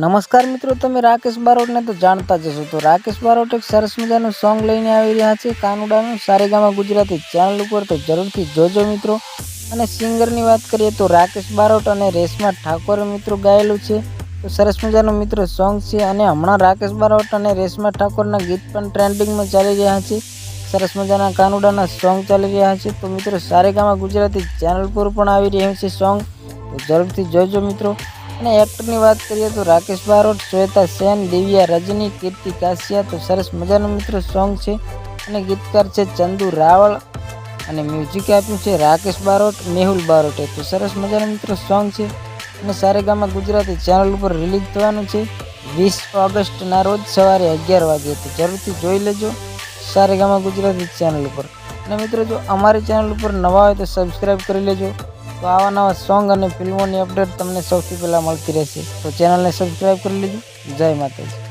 નમસ્કાર મિત્રો, તમે રાકેશ બારોટને તો જાણતા જશો તો રાકેશ બારોટ એક સરસ મજાનું સોંગ લઈને આવી રહ્યા છે કાનુડાનું સારેગામા ગુજરાતી ચેનલ ઉપર. તો જરૂરથી જોજો મિત્રો. અને સિંગરની વાત કરીએ તો રાકેશ બારોટ અને રેશમા ઠાકોર મિત્રો ગાયેલું છે. તો સરસ મજાનું મિત્રો સોંગ છે અને હમણાં રાકેશ બારોટ અને રેશમા ઠાકોરના ગીત પણ ટ્રેન્ડિંગમાં ચાલી રહ્યા છે. સરસ મજાના કાનુડાના સોંગ ચાલી રહ્યા છે. તો મિત્રો સારેગામા ગુજરાતી ચેનલ પર પણ આવી રહ્યું છે સોંગ તો જરૂરથી જોજો મિત્રો. અને એક્ટરની વાત કરીએ તો રાકેશ બારોટ, શ્વેતા સેન, દિવ્યા રજની, કીર્તિ કાસિયા તો સરસ મજાનું મિત્રો સોંગ છે. અને ગીતકાર છે ચંદુ રાવળ. અને મ્યુઝિક આપ્યું છે રાકેશ બારોટ, મેહુલ બારોટે. તો સરસ મજાનું મિત્રો સોંગ છે. અને સારેગામા ગુજરાતી ચેનલ ઉપર રિલીઝ થવાનું છે. વીસ ઓગસ્ટના રોજ સવારે અગિયાર વાગે તો જરૂરથી જોઈ લેજો સારેગામા ગુજરાતી ચેનલ ઉપર. અને મિત્રો જો અમારી ચેનલ ઉપર નવા હોય તો સબસ્ક્રાઈબ કરી લેજો. તો આવા નવા સોંગ અને ફિલ્મોની અપડેટ તમને સૌથી પહેલાં મળતી રહેશે. તો ચેનલને સબસ્ક્રાઈબ કરી લીધું જય માતાજી.